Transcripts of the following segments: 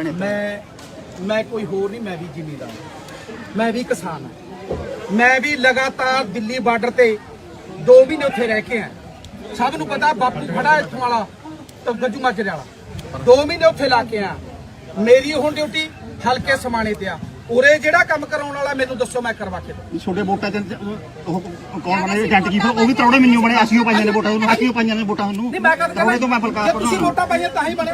ਭਣੇ ਮੈਂ ਮੈਂ ਕੋਈ ਹੋਰ ਨਹੀਂ, ਮੈਂ ਵੀ ਜ਼ਿਮੀਂਦਾਰ ਮੈਂ ਵੀ ਕਿਸਾਨ ਹਾਂ। ਮੈਂ ਵੀ ਲਗਾਤਾਰ ਦਿੱਲੀ ਬਾਰਡਰ ਤੇ 2 ਮਹੀਨੇ ਉੱਥੇ ਰਹਿ ਕੇ ਆਇਆ। ਸਭ ਨੂੰ ਪਤਾ, ਬਾਪੂ ਖੜਾ ਇੱਥੋਂ ਵਾਲਾ ਤੇ ਗੱਜੂ ਮਾਜਰੇ ਵਾਲਾ। 2 ਮਹੀਨੇ ਉੱਥੇ ਲਾ ਕੇ ਆ ਮੇਰੀ ਹੁਣ ਡਿਊਟੀ ਹਲਕੇ ਸਮਾਣੇ ਤੇ ਆ। ਉਰੇ ਜਿਹੜਾ ਕੰਮ ਕਰਾਉਣ ਵਾਲਾ ਮੈਨੂੰ ਦੱਸੋ ਮੈਂ ਕਰਵਾ ਕੇ ਦਊਂ। ਛੋਟੇ ਵੋਟਾਂ ਚ ਉਹ ਕੌਣ ਬਣੇ? ਏਜੰਟ ਕੀ ਉਹ ਵੀ ਤਰੌੜੇ ਮੈਨੂੰ ਬਣੇ। ਅਸੀਂ ਉਹ ਪਾਈਆਂ ਨੇ ਵੋਟਾਂ ਉਹਨੂੰ? ਅਸੀਂ ਉਹ ਪਾਈਆਂ ਨੇ ਵੋਟਾਂ ਉਹਨੂੰ? ਨਹੀਂ ਮੈਂ ਕਦ ਤੋਂ ਮੈਂ ਬਲਕਾਰ ਤੁਸੀਂ ਵੋਟਾਂ ਪਾਈਆਂ ਤਾਂ ਹੀ ਬਣੇ।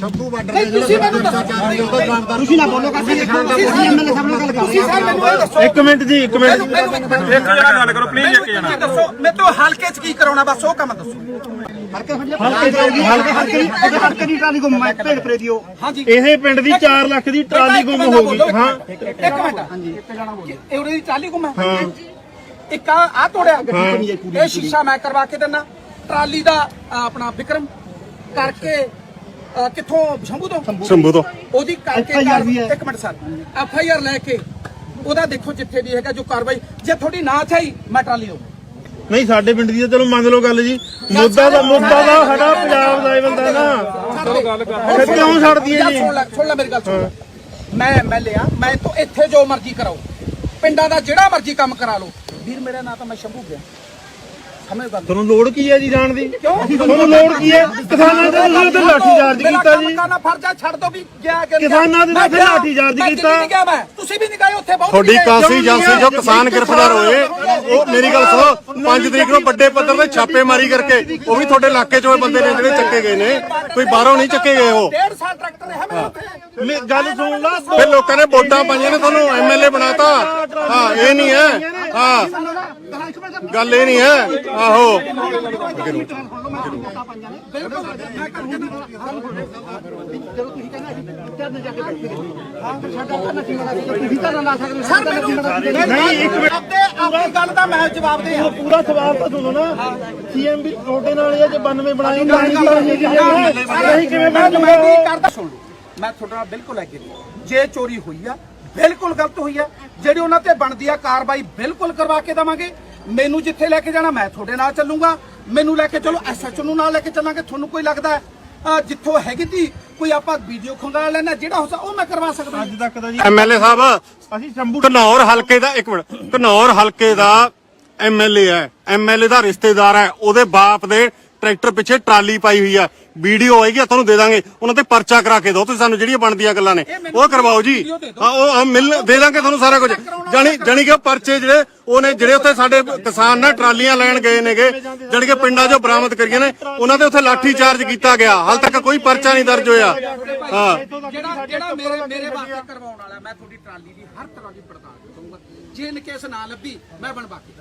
ਸ਼ੰਭੂ ਬਾਰਡਰ ਨਹੀਂ ਤੁਸੀਂ ਮੈਨੂੰ ਦੱਸੋ। ਤੁਸੀਂ ਨਾ ਬੋਲੋ kasi ਤੁਸੀਂ ਐਮਐਲਏ ਸਾਹਿਬ ਨਾਲ ਗੱਲ ਕਰ ਤੁਸੀਂ ਸਰ ਮੈਨੂੰ ਇਹ ਦੱਸੋ। ਇੱਕ ਮਿੰਟ ਜੀ ਇੱਕ ਮਿੰਟ। ਇੱਕ ਜਣਾ ਗੱਲ ਕਰੋ ਪਲੀਜ਼ ਇੱਕ ਜਣਾ ਦੱਸੋ ਮੈਂ ਤੋਂ ਹਲਕੇ 'ਚ ਕੀ ਕਰਾਉਣਾ ਬਸ ਉਹ ਕੰਮ ਦੱਸੋ। ਹਲਕੇ ਹਲਕੇ ਹਲਕੇ ਹਲਕੇ ਹਲਕੇ ਦੀ ਟਰਾਲੀ ਗੁੰਮ ਮੈਂ ਭੇਡ ਪਰੇ ਦਿਓ ਹਾਂਜੀ। ਇਹ ਪਿੰਡ ਦੀ 4 ਲੱਖ ਦੀ ਟਰਾਲੀ ਗੁੰਮ ਹੋ ਗਈ ਹਾਂ। ਇੱਕ ਮਿੰਟ। ਹਾਂਜੀ। ਇੱਕ ਜਣਾ ਬੋਲੋ। ਇਹ ਉਹਦੀ ਟਰਾਲੀ ਗੁੰਮ ਹੈ। ਹਾਂ। ਇੱਕ ਆ ਆ ਤੋੜਿਆ। ਗੱਡੀ ਇਹ ਸ਼ੀਸ਼ਾ ਮੈਂ ਕਰਵਾ ਕੇ ਦਿੰਦਾ। ਟਰਾਲੀ ਦਾ ਆ, ਆਪਣਾ ਵਿਕਰਮ ਕਰਕੇ ਕਿੱਥੋਂ? ਸ਼ੰਭੂ ਤੋਂ? ਸ਼ੰਭੂ ਤੋਂ। ਉਹਦੀ ਕਰਕੇ FIR ਵੀ ਹੈ। ਇੱਕ minute sir. F I R ਲੈ ਕੇ ਉਹਦਾ ਦੇਖੋ ਜਿੱਥੇ ਵੀ ਹੈਗਾ ਜੋ ਕਾਰਵਾਈ। ਜੇ ਤੁਹਾਡੀ ਨਾ ਚਾਹੀ ਮੈਂ ਟਰਾਲੀ ਲਊਂ ਨਹੀਂ ਸਾਡੇ ਪਿੰਡ ਦੀ ਤਾਂ ਚਲੋ ਮੰਨ ਲਓ ਗੱਲ ਜੀ। ਮੁੱਦਾ ਦਾ ਮੁੱਦਾ ਦਾ ਸਾਡਾ ਪੰਜਾਬ ਦਾ ਹੀ ਬੰਦਾ ਨਾ। ਚਲੋ ਗੱਲ ਫਿਰ ਕਿਉਂ ਛੱਡਦੀ ਹੈ ਜੀ? ਸੁਣ ਲੈ ਸੁਣ ਲੈ ਮੇਰੀ ਗੱਲ ਸੁਣ। ਮੈਂ ਐਮਐਲਏ ਆ ਮੈਂ ਤੋਂ ਇੱਥੇ ਜੋ ਮਰਜ਼ੀ ਕਰਾਓ। ਪਿੰਡਾਂ ਦਾ ਜਿਹੜਾ ਮਰਜ਼ੀ ਕੰਮ ਕਰਾ ਲਓ। ਵੀਰ ਮੇਰਾ ਨਾਂ ਤਾਂ ਮੈਂ ਸ਼ੰਭੂ ਗਿਆ। ਤੁਹਾਨੂੰ ਲੋੜ ਕੀ ਹੈ ਜੀ ਜਾਣ ਦੀ? ਕਿਉਂ? ਤੁਹਾਨੂੰ ਲੋੜ ਕੀ ਹੈ? ਕਿਸਾਨਾਂ ਦੇ ਤੁਸੀਂ ਉੱਤੇ ਲਾਠੀ ਚਾਰਜ ਕੀਤਾ ਜੀ। ਕਰਨਾ ਫਰਜ਼ ਆ ਛੱਡ ਦੋ ਵੀ ਗਿਆ ਕਿ ਕਿਸਾਨਾਂ ਦੇ ਉੱਤੇ ਲਾਠੀ ਚਾਰਜ ਕੀਤਾ। ਤੁਸੀਂ ਵੀ ਨਹੀਂ ਗਏ ਉੱਥੇ ਬਹੁਤ ਤੁਹਾਡੀ। ਕਾਸੀ ਏਜੰਸੀ ਜੋ ਕਿਸਾਨ ਗ੍ਰਿਫਤਾਰ ਹੋਏ ਉਹ ਮੇਰੀ ਗੱਲ ਸੁਣੋ 5 ਤਰੀਕ ਨੂੰ ਵੱਡੇ ਪੱਧਰ ਤੇ ਛਾਪੇਮਾਰੀ ਕਰਕੇ ਉਹ ਵੀ ਤੁਹਾਡੇ ਇਲਾਕੇ ਚੋਂ ਇਹ ਬੰਦੇ ਨੇ ਜਿਹੜੇ ਚੱਕੇ ਗਏ ਨੇ। ਕੋਈ ਬਾਹਰੋਂ ਨਹੀਂ ਚੱਕੇ ਗਏ ਉਹ। ਡੇਢ ਸਾਲ ਟਰੈਕਟਰ ਹੈ ਮੇਰੇ ਉੱਥੇ। ਗੱਲ ਸੁਣ ਲਾ ਫਿਰ ਲੋਕਾਂ ਨੇ ਵੋਟਾਂ ਪਾਈਆਂ ਨੇ ਤੁਹਾਨੂੰ ਐਮਐਲਏ ਬਣਾਤਾ। ਹਾਂ ਇਹ ਨਹੀਂ ਹੈ। ਹਾਂ। ਗੱਲ ਇਹ ਨਹੀਂ ਹੈ। ਆਹੋ। ਨਹੀਂ, ਇੱਕ ਮਿੰਟ। ਆਪਣੀ ਗੱਲ ਦਾ ਮੈਂ ਜਵਾਬ ਦੇ ਪੂਰਾ ਸਵਾਲ ਤਾਂ ਸੁਣੋ ਨਾ। ਸੀਐਮ ਵੀ ਤੁਹਾਡੇ ਨਾਲ ਹੀ ਹੈ ਜੇ 92 ਬਣਾਈ ਨਹੀਂ ਨਹੀਂ ਕਿਵੇਂ ਮੈਂ ਕਰਦਾ? ਸੁਣ ਲਓ। ਮੈਂ ਤੁਹਾਡੇ ਨਾਲ ਬਿਲਕੁਲ ਐਗਰੀ ਜੇ ਚੋਰੀ ਹੋਈ ਆ ਬਿਲਕੁਲ ਗਲਤ ਹੋਈ ਆ ਜਿਹੜੀ ਉਹਨਾਂ ਤੇ ਬਣਦੀ ਆ ਕਾਰਵਾਈ ਬਿਲਕੁਲ ਕਰਵਾ ਕੇ ਦਵਾਂਗੇ। ਮੈਨੂੰ ਜਿੱਥੇ ਲੈ ਕੇ ਜਾਣਾ ਮੈਂ ਤੁਹਾਡੇ ਨਾਲ ਚੱਲੂਗਾ। ਮੈਨੂੰ ਲੈ ਕੇ ਚਲੋ ਐਸਐਚਓ ਨੂੰ ਨਾਲ ਲੈ ਕੇ ਚੱਲਾਂਗੇ ਤੁਹਾਨੂੰ ਕੋਈ ਲੱਗਦਾ ਜਿੱਥੋਂ ਹੈਗੀ ਤੀ ਕੋਈ ਆਪਾਂ ਵੀਡੀਓ ਖੰਗਾ ਲੈਣਾ ਜਿਹੜਾ ਹੋ ਸਕਦਾ ਉਹ ਮੈਂ ਕਰਵਾ ਸਕਦਾ ਅੱਜ ਤੱਕ ਦਾ ਜੀ ਐਮਐਲਏ ਸਾਹਿਬ ਅਸੀਂ ਸ਼ੰਭੂ ਘਨੌਰ ਹਲਕੇ ਦਾ ਇੱਕ ਮਿੰਟ ਘਨੌਰ ਹਲਕੇ ਦਾ ਐਮਐਲਏ ਹੈ ਐਮਐਲਏ ਦਾ ਰਿਸ਼ਤੇਦਾਰ ਹੈ ਉਹਦੇ ਬਾਪ ਦੇ ਟਰੈਕਟਰ ਪਿੱਛੇ ਟਰਾਲੀ ਪਾਈ ਹੋਈ ਆ। ਵੀਡੀਓ ਹੋਏਗੀ ਆ ਤੁਹਾਨੂੰ ਦੇ ਦਾਂਗੇ। ਉਹਨਾਂ ਤੇ ਪਰਚਾ ਕਰਾ ਕੇ ਦਿਓ ਤੁਸੀਂ ਸਾਨੂੰ ਜਿਹੜੀਆਂ ਬਣਦੀਆਂ ਗੱਲਾਂ ਨੇ। ਉਹ ਕਰਵਾਓ ਜੀ। ਹਾਂ ਉਹ ਮਿਲ ਦੇ ਦਾਂਗੇ ਤੁਹਾਨੂੰ ਸਾਰਾ ਕੁਝ। ਜਾਣੀ ਜਾਣੀ ਕਿ ਪਰਚੇ ਜਿਹੜੇ ਉਹਨੇ ਜਿਹੜੇ ਉੱਥੇ ਸਾਡੇ ਕਿਸਾਨ ਨਾ ਟਰਾਲੀਆਂ ਲੈਣ ਗਏ ਨੇਗੇ। ਜਾਣੀ ਕਿ ਪਿੰਡਾਂ 'ਚੋਂ ਬਰਾਮਦ ਕਰੀਆਂ ਨੇ। ਉਹਨਾਂ ਦੇ ਉੱਥੇ ਲਾਠੀ ਚਾਰਜ ਕੀਤਾ ਗਿਆ। ਹਾਲ ਤੱਕ ਕੋਈ ਪਰਚਾ ਨਹੀਂ ਦਰਜ ਹੋਇਆ। ਹਾਂ। ਜਿਹੜਾ ਜਿਹੜਾ ਮੇਰੇ ਮੇਰੇ ਵਾਸਤੇ ਕਰਵਾਉਣ ਵਾਲਾ ਮੈਂ ਤੁਹਾਡੀ ਟਰਾਲੀ ਦੀ ਹਰ ਤਰ੍ਹਾਂ ਦੀ ਪੜਤਾਲ ਕਰੂੰਗਾ। ਜੇ ਇਨ ਕੇਸ ਨਾ ਲੱਭੀ ਮੈਂ ਬਣਵਾ ਕੇ